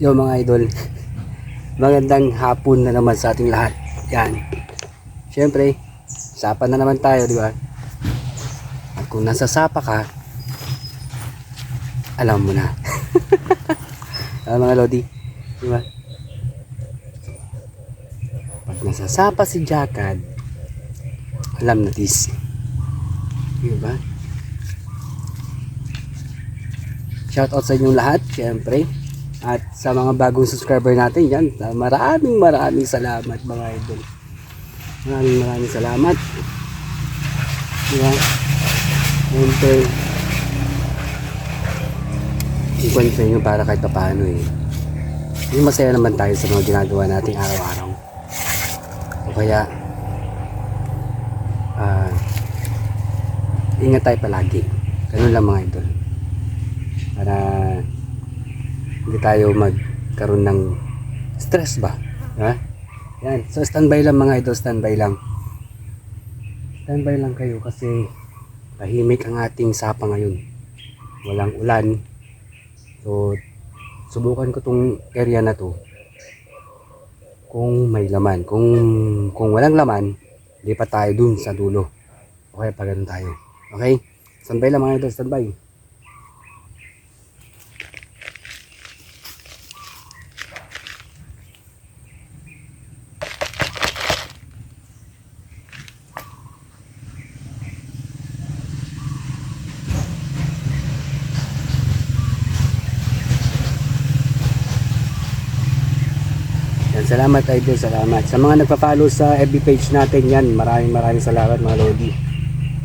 Yo mga idol, magandang hapon na naman sa ating lahat. Yan. Siyempre, sapa na naman tayo, di ba? At kung nasa sapa ka, alam mo na. alam mga Lodi, di ba? Pag nasa sapa si Jakad, alam na this. Di ba? Shoutout sa inyong lahat, syempre. At sa mga bagong subscriber natin yan, maraming maraming salamat mga idol. Maraming maraming salamat. Diba? Siyempre, ikon sa inyo para kahit paano eh. Yung masaya naman tayo sa mga ginagawa nating araw-araw. O kaya, ah, ingat tayo palagi. Ganun lang mga idol. Para hindi tayo magkaroon ng stress ba? Ha? Yan. So, standby lang mga idol, standby lang. Standby lang kayo kasi tahimik ang ating sapa ngayon. Walang ulan. So, subukan ko tong area na to. Kung may laman. Kung, kung walang laman, lipat tayo dun sa dulo. Okay, pag ganun tayo. Okay? Standby lang mga idol, standby. Yan, salamat idol, salamat. Sa mga nagpa-follow sa FB page natin yan, maraming maraming salamat mga Lodi.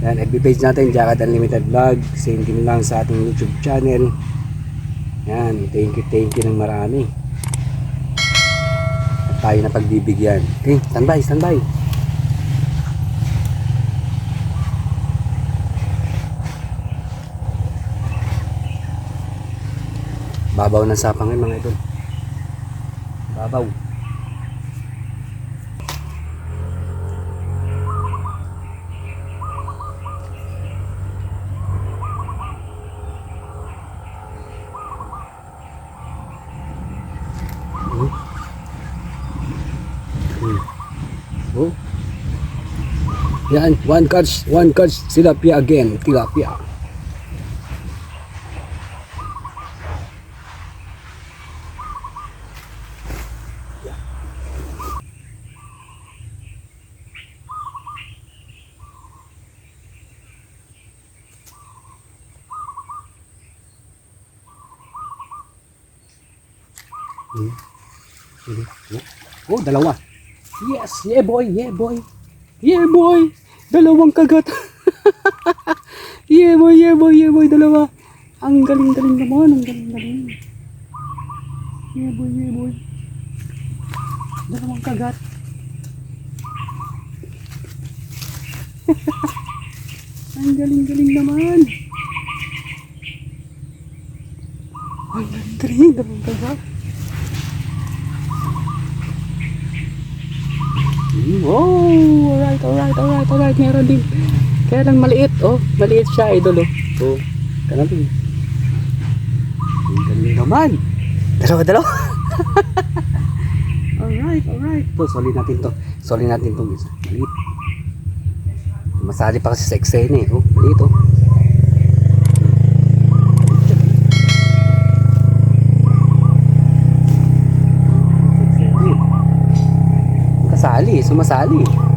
Yan, FB page natin, Jacket Unlimited Vlog. Same din lang sa ating YouTube channel. Yan, thank you, thank you ng marami. At tayo na pagbibigyan. Okay, standby, standby. Babaw ng sapang ngayon mga idol. Babaw. Yan, one catch, one catch, tilapia again, tilapia. Hmm. Sige. Oh, dalawa. Yes, yeah boy, yeah boy. Yeah boy. Dalawang kagat. yeah boy, yeah boy, yeah boy, dalawa. Ang galing-galing naman, ang galing-galing. Yeah boy, yeah boy. Dalawang kagat. ang galing-galing naman. Ang galing-galing, dalawang kagat. Oh, alright, alright, alright, alright. Meron din. Kaya lang maliit, oh. Maliit siya, idol, oh. Oh, ganun din. Ang galing naman. Dalawa, dalawa. alright, alright. To, soli natin to. Soli natin to. isa. Maliit. Masali pa kasi sa eksena, eh. Oh, maliit, oh. Eh. Kasali, sumasali. Hmm.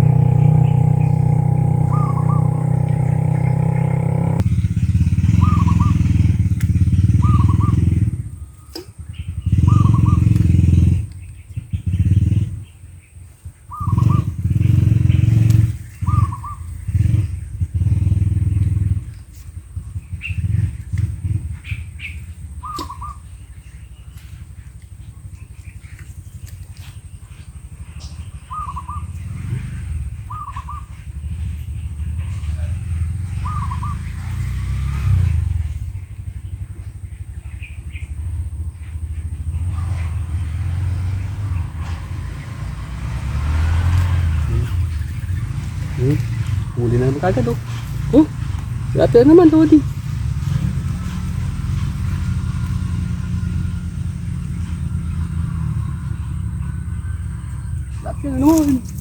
Huli na naman kagad oh. Oh, dati na naman Lodi. Dati na naman.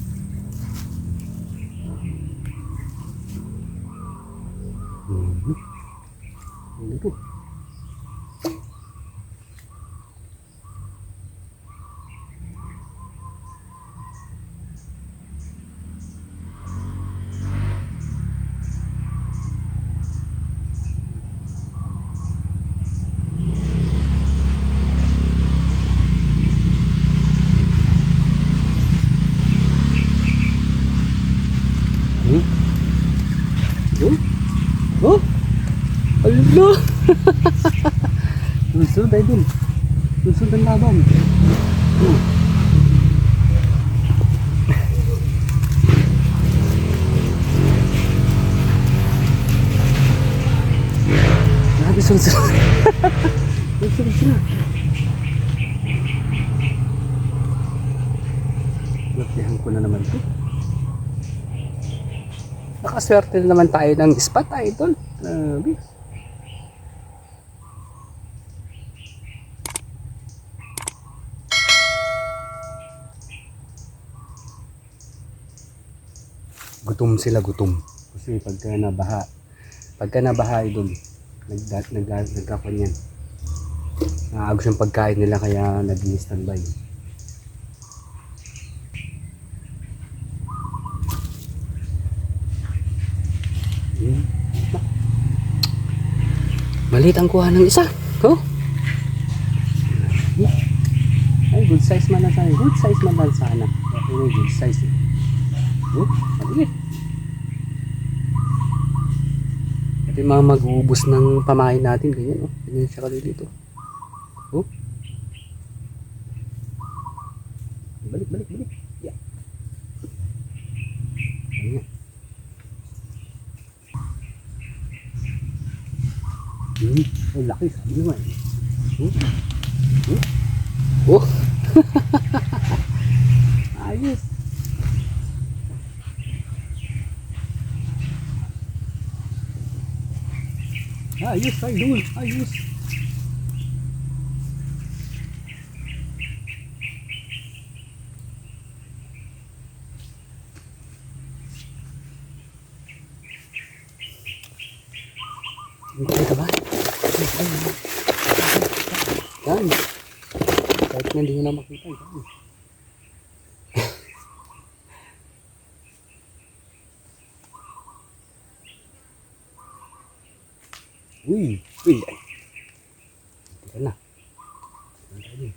Oh? Allah! Lusod ay dun. Lusod ang laban. Oh. Nakaswerte na naman tayo ng spot idol. Grabe. Gutom sila, gutom. Kasi pagka nabaha, pagka nabaha idol, nag nag nagkakon yan. Naagos yung pagkain nila kaya naging standby. Hmm. Malit ang kuha ng isa. Oh. Ay, good size man lang sana. Good size man lang sana. May good size. Oh, maliit. Ito yung mga mag-uubos ng pamain natin. Ganyan, oh. Ganyan siya kalilito. Oh. Balik, balik, balik. Yeah. Ganyan. Hmm, laki sabi mo eh. Hmm? Hmm? Oh! Ayos! Ayos, idol! Ayos! Makita ba? Yan. Nga hindi ko na makita. Uy! Uy! Ay. Teka na. Ano tayo?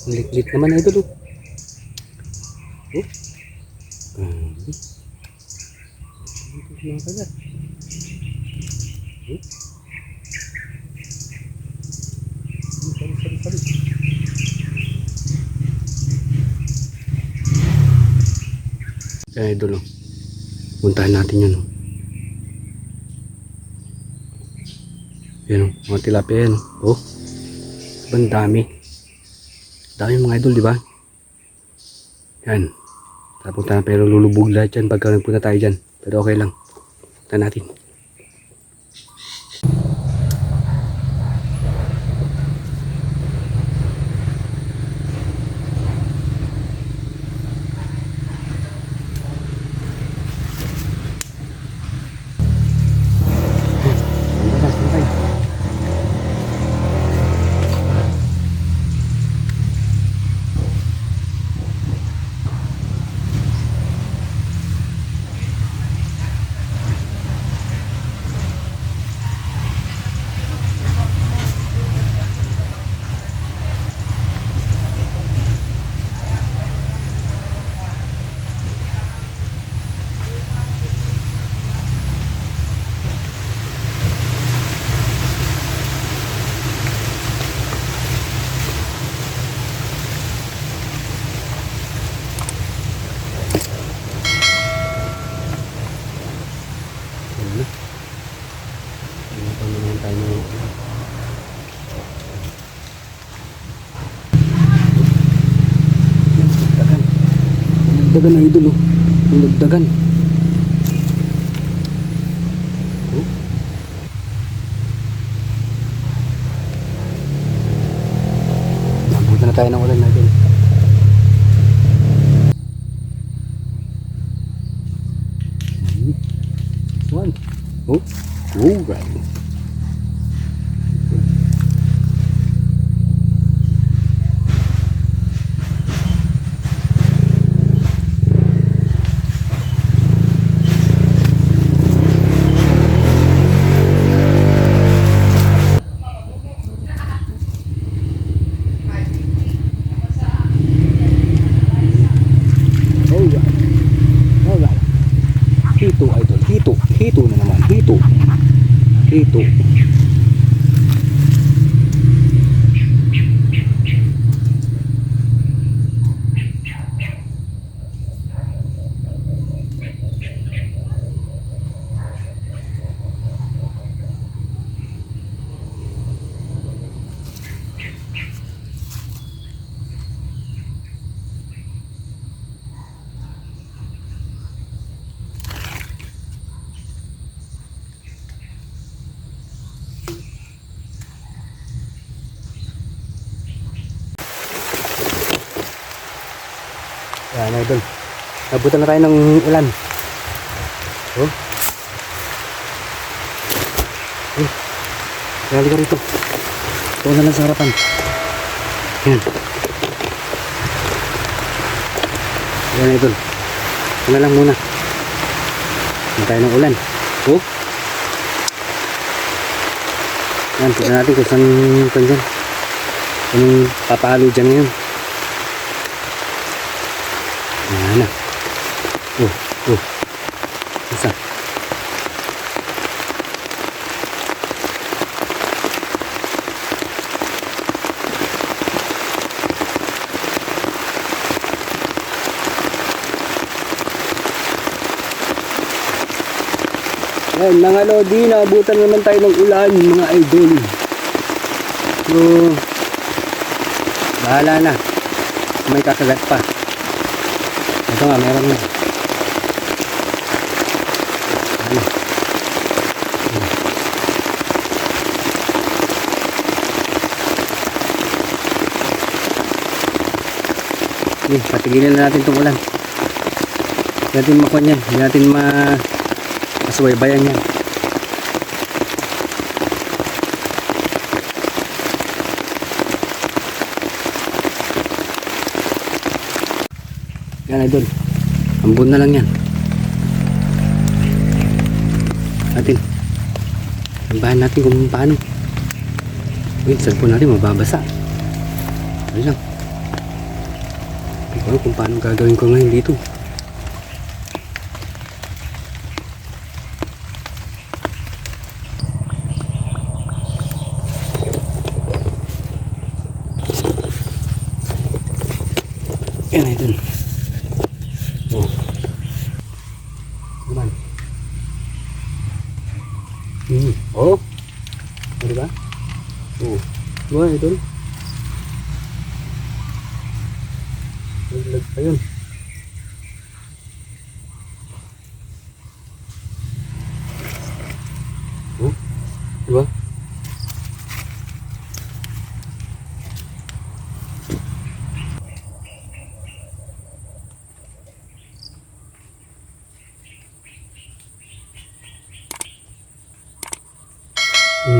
Ang lit-lit naman idol oh. Oh. Grabe. Ito mga kagat. Oh. Sorry, sorry, sorry. Kaya. Puntahan natin yun oh. Oh, mga tilapia yan oh. Oh. Ang dami. Dami mga idol, di ba? Yan. Tapunta na pero lulubog lahat yan pagka nagpunta tayo dyan. Pero okay lang. Punta natin. Labas na tayo. Ano naman tayo ng Nagdagan. Nagdagan na idol oh. Nagdagan. Oh. Nabutan na tayo ng ulan na idol. Hmm. One. Oh. Oh, right. Oh, yeah. Alright. Hito, idol. Hito. Hito na naman. Hito. Hito. Yan, idol. Nabutan na tayo ng ulan. Oh. Eh. Kaya ka rito. Ito na lang sa harapan. Yan. Yan, idol. Ito na lang muna. Yan tayo ng ulan. Oh. Yan, tignan natin kung saan kung dyan. Anong papalo dyan ngayon. Yan na. Oh, oh. Isa. Yan, mga lodi, naabutan naman tayo ng ulan, mga idol. So, bahala na. May kakagat pa. Ito nga, meron na. Ano? Sige, patigilan na natin itong ulan. Hindi natin makuha yan. Hindi natin ma... Masubaybayan yan. Yan idol. Ambon na lang yan. Natin. Sambahan natin kung paano. Uy, cellphone natin mababasa. Ano lang. Hindi ko kung paano gagawin ko ngayon dito. Yan idol. Oh. Naman. Hmm. Oh. Ano ba? Oh. Diba, idol? Naglag pa yun. Oh. Diba?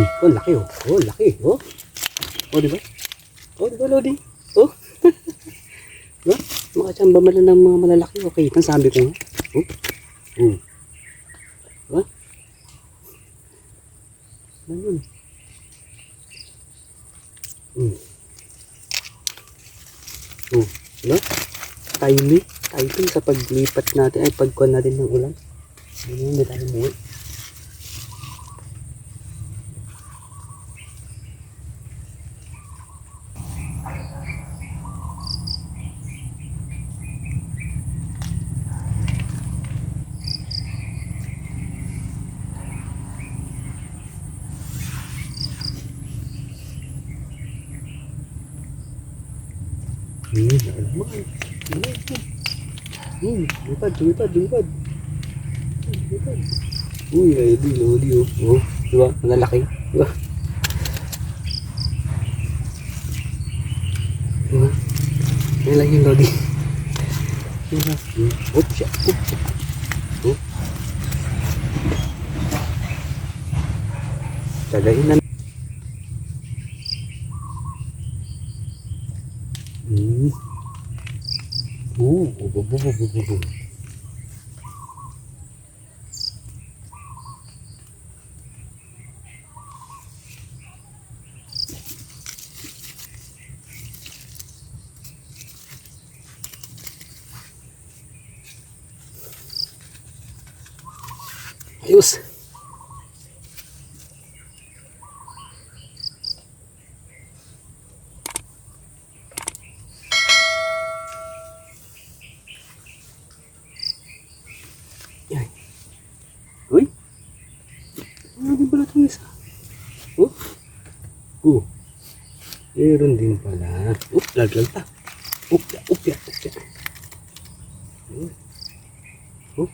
Hmm. Oh, laki oh. Oh, laki. Oh. Oh, di ba? Oh, di ba, Lodi? Oh. diba? Makachamba man lang ng mga malalaki. Okay, ang sabi ko. Oh. Hmm. Diba? Ano? Hmm. Oh, diba? Timing. Timing sa paglipat natin, ay pagkuhan natin ng ulan. Hindi hindi tayo muwi. Hmm, naman. Hmm, lipad, lipad, lipad. Lipad. Uy, ready, lodi oh. Oh, di ba? Malalaki. Di ba? Di ba? Yan lang yung lodi. Di ba? Hmm. Oop, siya. Oop, siya. Oop. Tagayin na. Hmm. Oo, oh, bu, bu, bu, bu, bu, bu. Ayos. Yan. Uy. Ano din pala itong isa? Oh. Oh. Meron din pala. Oh, laglag pa. Upya, upya, upya. Hmm. Oh.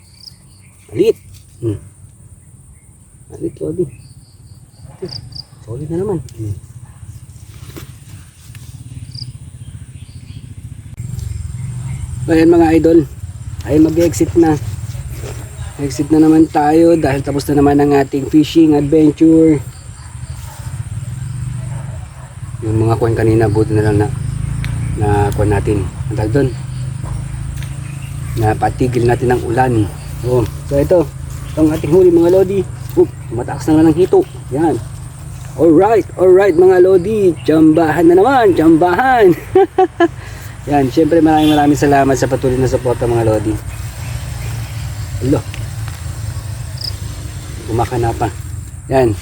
Malit. Hmm. Lodi. Oh, Solid na naman. Hmm. Ayan mga idol, ay mag-exit na. Exit na naman tayo dahil tapos na naman ang ating fishing adventure. Yung mga kuwan kanina, buti na lang na na kuwan natin. Ang tawag doon. Napatigil natin ang ulan. Oh, so ito, itong ating huli mga lodi. Mataas na naman ang hito. Yan. Alright, alright mga lodi. Jambahan na naman, jambahan. Yan, syempre maraming maraming salamat sa patuloy na suporta mga lodi. Hello. Kumakana pa. Yan.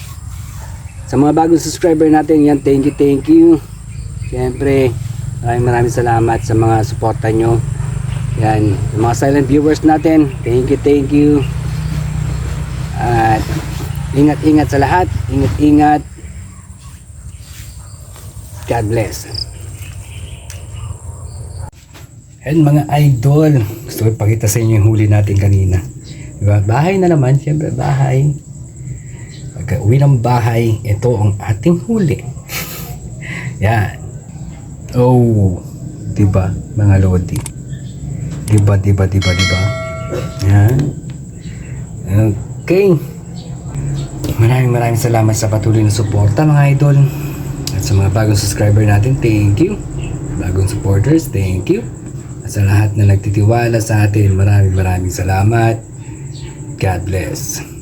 Sa mga bagong subscriber natin, yan, thank you, thank you. Siyempre, maraming maraming salamat sa mga suporta nyo. Yan. Sa mga silent viewers natin, thank you, thank you. At ingat-ingat sa lahat. Ingat-ingat. God bless. And mga idol, gusto ko ipakita sa inyo yung huli natin kanina. Diba? Bahay na naman, siyempre bahay. Pagka uwi ng bahay, ito ang ating huli. Yan. Oh, diba mga lodi? Diba, diba, diba, diba? Yan. Okay. Maraming maraming salamat sa patuloy na suporta mga idol. At sa mga bagong subscriber natin, thank you. Bagong supporters, thank you. At sa lahat na nagtitiwala sa atin, maraming maraming salamat. God bless.